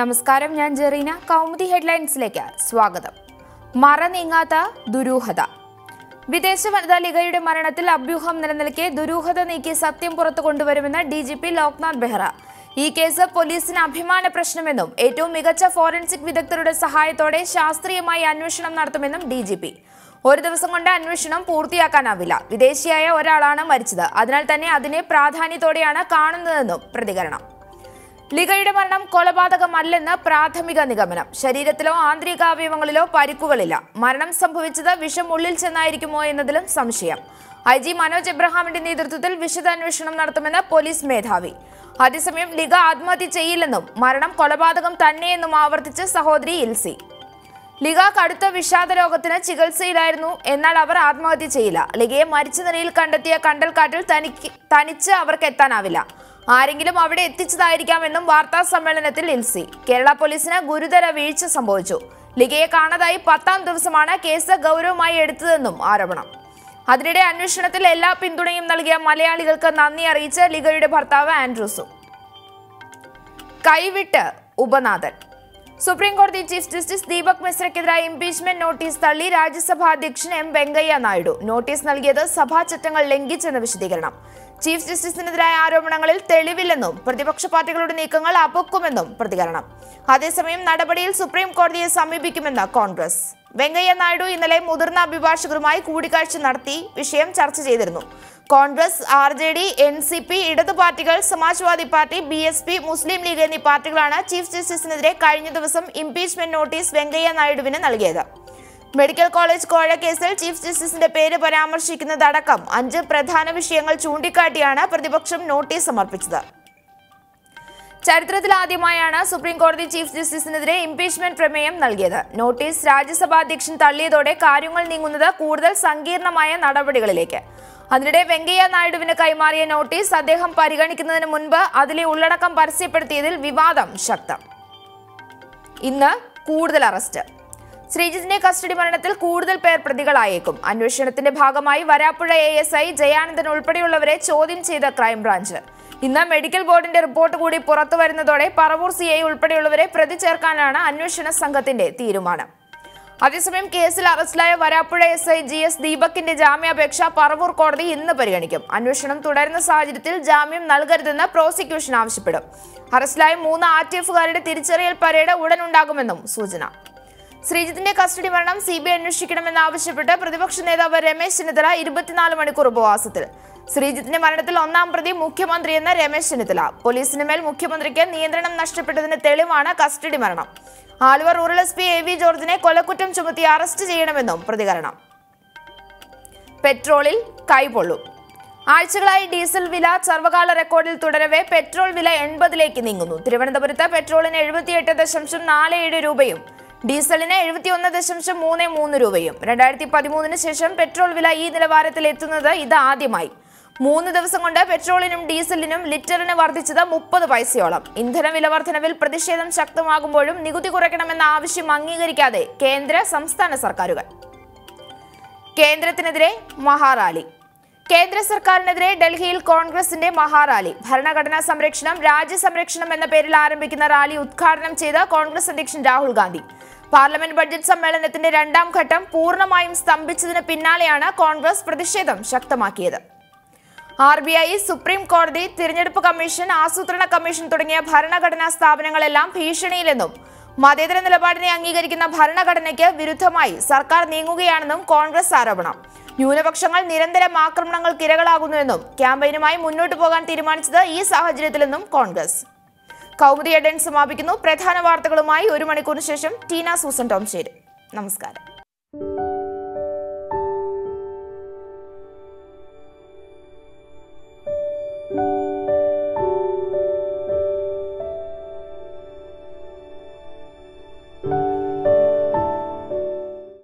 നമസ്കാരം ഞാൻ ജെറീന. കൗമുദി ഹെഡ്ലൈൻസിലേക്ക് സ്വാഗതം. മറ നീങ്ങാത്ത ദുരൂഹത. വിദേശ വനിതാ ലിഗയുടെ മരണത്തിൽ അഭ്യൂഹം നിലനിൽക്കെ ദുരൂഹത നീക്കി സത്യം പുറത്തു കൊണ്ടുവരുമെന്ന് D G P Loknath Behra. ഈ കേസ് പോലീസിന് അഭിമാന പ്രശ്നമെന്നും ഏറ്റവും മികച്ച ഫോറൻസിക് വിദഗ്ധരുടെ സഹായത്തോടെ ശാസ്ത്രീയമായി അന്വേഷണം നടത്തുമെന്നും ഡി ജി പി. ഒരു ദിവസം കൊണ്ട് അന്വേഷണം പൂർത്തിയാക്കാനാവില്ല. വിദേശിയായ ഒരാളാണ് മരിച്ചത്. അതിനാൽ തന്നെ അതിനെ പ്രാധാന്യത്തോടെയാണ് കാണുന്നതെന്നും പ്രതികരണം. ലിഗയുടെ മരണം കൊലപാതകമല്ലെന്ന് പ്രാഥമിക നിഗമനം. ശരീരത്തിലോ ആന്തരികാവയവങ്ങളിലോ പരിക്കുകളില്ല. മരണം സംഭവിച്ചത് വിഷം ഉള്ളിൽ ചെന്നായിരിക്കുമോ എന്നതിലും സംശയം. ഐ ജി മനോജ് എബ്രഹാമിന്റെ നേതൃത്വത്തിൽ വിശദാന്വേഷണം നടത്തുമെന്ന് പോലീസ് മേധാവി. അതേസമയം ലിഗ ആത്മഹത്യ ചെയ്യില്ലെന്നും മരണം കൊലപാതകം തന്നെയെന്നും ആവർത്തിച്ച് സഹോദരി ഇൽസി. ലിഗ കടുത്ത വിഷാദ രോഗത്തിന് ചികിത്സയിലായിരുന്നു. എന്നാൽ അവർ ആത്മഹത്യ ചെയ്യില്ല. ലിഗയെ മരിച്ച നിലയിൽ കണ്ടെത്തിയ കണ്ടൽക്കാട്ടിൽ തനിക്ക് തനിച്ച് അവർക്ക് എത്താനാവില്ല. ആരെങ്കിലും അവിടെ എത്തിച്ചതായിരിക്കാമെന്നും വാർത്താ സമ്മേളനത്തിൽ ഇൽസി കേരള പോലീസിന് ഗുരുതര വീഴ്ച സംഭവിച്ചു. ലിഗയെ കാണാതായി പത്താം ദിവസമാണ് കേസ് ഗൗരവമായി എടുത്തതെന്നും ആരോപണം. അതിനിടെ അന്വേഷണത്തിൽ എല്ലാ പിന്തുണയും നൽകിയ മലയാളികൾക്ക് നന്ദി അറിയിച്ച് ലിഗയുടെ ഭർത്താവ് ആൻഡ്രൂസും. കൈവിട്ട് ഉപനാഥൻ. സുപ്രീം കോടതി ചീഫ് ജസ്റ്റിസ് ദീപക് മിശ്രയ്ക്കെതിരായ ഇംപീച്ച്മെന്റ് നോട്ടീസ് തള്ളി രാജ്യസഭാ അധ്യക്ഷൻ എം വെങ്കയ്യ നായിഡു. നോട്ടീസ് നൽകിയത് സഭാ ചട്ടങ്ങൾ ലംഘിച്ചെന്ന് വിശദീകരണം. ചീഫ് ജസ്റ്റിസിനെതിരായ ആരോപണങ്ങളിൽ തെളിവില്ലെന്നും പ്രതിപക്ഷ പാർട്ടികളുടെ നീക്കങ്ങൾ അപക്കുമെന്നും പ്രതികരണം. അതേസമയം നടപടിയിൽ സുപ്രീം കോടതിയെ സമീപിക്കുമെന്ന് കോൺഗ്രസ്. വെങ്കയ്യ നായിഡു ഇന്നലെ മുതിർന്ന അഭിഭാഷകരുമായി കൂടിക്കാഴ്ച നടത്തി വിഷയം ചർച്ച ചെയ്തിരുന്നു. Congress R J D N C P ഇടതു പാർട്ടികൾ Samajwadi party B S P Muslim League എന്നീ പാർട്ടികളാണ് ചീഫ് ജസ്റ്റിസിനെതിരെ കഴിഞ്ഞ ദിവസം ഇംപീച്ച്മെന്റ് നോട്ടീസ് വെങ്കയ്യ നായിഡുവിന് നൽകിയത്. മെഡിക്കൽ കോളേജ് കോഴക്കേസിൽ കേസിൽ ചീഫ് ജസ്റ്റിസിന്റെ പേര് പരാമർശിക്കുന്നതടക്കം അഞ്ച് പ്രധാന വിഷയങ്ങൾ ചൂണ്ടിക്കാട്ടിയാണ് പ്രതിപക്ഷം നോട്ടീസ് സമർപ്പിച്ചത്. ചരിത്രത്തിൽ ആദ്യമായാണ് സുപ്രീം കോടതി ചീഫ് ജസ്റ്റിസിനെതിരെ ഇംപീച്ച്മെന്റ് പ്രമേയം നൽകിയത്. നോട്ടീസ് രാജ്യസഭാ അധ്യക്ഷൻ തള്ളിയതോടെ കാര്യങ്ങൾ നീങ്ങുന്നത് കൂടുതൽ സങ്കീർണമായ നടപടികളിലേക്ക്. അതിനിടെ വെങ്കയ്യ നായിഡുവിന് കൈമാറിയ നോട്ടീസ് അദ്ദേഹം പരിഗണിക്കുന്നതിന് മുൻപ് അതിലെ ഉള്ളടക്കം പരസ്യപ്പെടുത്തിയതിൽ വിവാദം ശക്തം. ഇന്ന് കൂടുതൽ അറസ്റ്റ്. ശ്രീജിത്തിന്റെ കസ്റ്റഡി മരണത്തിൽ കൂടുതൽ പേർ പ്രതികളായേക്കും. അന്വേഷണത്തിന്റെ ഭാഗമായി Varappuzha A S I Jayanandan ഉൾപ്പെടെയുള്ളവരെ ചോദ്യം ചെയ്ത ക്രൈംബ്രാഞ്ച്. ഇന്ന് മെഡിക്കൽ ബോർഡിന്റെ റിപ്പോർട്ട് കൂടി പുറത്തു വരുന്നതോടെ പറവൂർ സി ഐ ഉൾപ്പെടെയുള്ളവരെ പ്രതി ചേർക്കാനാണ് അന്വേഷണ സംഘത്തിന്റെ തീരുമാനം. അതേസമയം കേസിൽ അറസ്റ്റിലായ Varappuzha S I G S ദീപകിന്റെ ജാമ്യാപേക്ഷ പറവൂർ കോടതി ഇന്ന് പരിഗണിക്കും. അന്വേഷണം തുടരുന്ന സാഹചര്യത്തിൽ ജാമ്യം നൽകരുതെന്ന് പ്രോസിക്യൂഷൻ ആവശ്യപ്പെടും. അറസ്റ്റിലായ മൂന്ന് ആർ ടി എഫുകാരുടെ തിരിച്ചറിയൽ പരേഡ് ഉടൻ ഉണ്ടാകുമെന്നും സൂചന. ശ്രീജിത്തിന്റെ കസ്റ്റഡി മരണം സി ബി ഐ അന്വേഷിക്കണമെന്ന് ആവശ്യപ്പെട്ട് പ്രതിപക്ഷ നേതാവ് രമേശ് ചെന്നിത്തല ഇരുപത്തിനാല് മണിക്കൂർ ഉപവാസത്തിൽ. ശ്രീജിത്തിന്റെ മരണത്തിൽ ഒന്നാം പ്രതി മുഖ്യമന്ത്രി എന്ന രമേശ് ചെന്നിത്തല. പോലീസിന് മേൽ മുഖ്യമന്ത്രിക്ക് നിയന്ത്രണം നഷ്ടപ്പെട്ടതിന് തെളിവാണ് കസ്റ്റഡി മരണം. Aluva rural S P A V ജോർജിനെ കൊലക്കുറ്റം ചുമത്തി അറസ്റ്റ് ചെയ്യണമെന്നും പ്രതികരണം. പെട്രോളിൽ കൈപൊള്ളും. ആഴ്ചകളായി ഡീസൽ വില സർവകാല റെക്കോർഡിൽ തുടരവെ പെട്രോൾ വില എൺപതിലേക്ക് നീങ്ങുന്നു. തിരുവനന്തപുരത്ത് പെട്രോളിന് എഴുപത്തിയെട്ട് ദശാംശം നാല് ഏഴ് രൂപയും ഡീസലിന് എഴുപത്തിയൊന്ന് ദശാംശം മൂന്ന് മൂന്ന് രൂപയും. രണ്ടായിരത്തി പതിമൂന്നിന് ശേഷം പെട്രോൾ വില ഈ നിലവാരത്തിൽ എത്തുന്നത് ഇത് ആദ്യമായി. മൂന്ന് ദിവസം കൊണ്ട് പെട്രോളിനും ഡീസലിനും ലിറ്ററിന് വർദ്ധിച്ചത് മുപ്പത് പൈസയോളം. ഇന്ധന വില വർധനവിൽ പ്രതിഷേധം ശക്തമാകുമ്പോഴും നികുതി കുറയ്ക്കണമെന്ന ആവശ്യം അംഗീകരിക്കാതെ കേന്ദ്ര സംസ്ഥാന സർക്കാരുകൾ. കേന്ദ്രത്തിനെതിരെ മഹാറാലി. കേന്ദ്ര സർക്കാരിനെതിരെ ഡൽഹിയിൽ കോൺഗ്രസിന്റെ മഹാറാലി. ഭരണഘടനാ സംരക്ഷണം രാജ്യസംരക്ഷണം എന്ന പേരിൽ ആരംഭിക്കുന്ന റാലി ഉദ്ഘാടനം ചെയ്ത കോൺഗ്രസ് അധ്യക്ഷൻ രാഹുൽ ഗാന്ധി. പാർലമെന്റ് ബഡ്ജറ്റ് സമ്മേളനത്തിന്റെ രണ്ടാം ഘട്ടം പൂർണമായും സ്തംഭിച്ചതിന് പിന്നാലെയാണ് കോൺഗ്രസ് പ്രതിഷേധം ശക്തമാക്കിയത്. ആർ ബി ഐ സുപ്രീം കോടതി തിരഞ്ഞെടുപ്പ് കമ്മീഷൻ ആസൂത്രണ കമ്മീഷൻ തുടങ്ങിയ ഭരണഘടനാ സ്ഥാപനങ്ങളെല്ലാം ഭീഷണിയിലെന്നും മതേതര നിലപാടിനെ അംഗീകരിക്കുന്ന ഭരണഘടനയ്ക്ക് വിരുദ്ധമായി സർക്കാർ നീങ്ങുകയാണെന്നും കോൺഗ്രസ് ആരോപണം. ന്യൂനപക്ഷങ്ങൾ നിരന്തരം ആക്രമണങ്ങൾക്ക് ഇരകളാകുന്നുവെന്നും ക്യാമ്പയിനുമായി മുന്നോട്ടു പോകാൻ തീരുമാനിച്ചത് ഈ സാഹചര്യത്തിലെന്നും കോൺഗ്രസ്. കൗമുദി എഡൻ സമാപിക്കുന്നു. പ്രധാന വാർത്തകളുമായി ഒരു മണിക്കൂറിന് ശേഷം ടീന സൂസൻ ടോം നമസ്കാരം.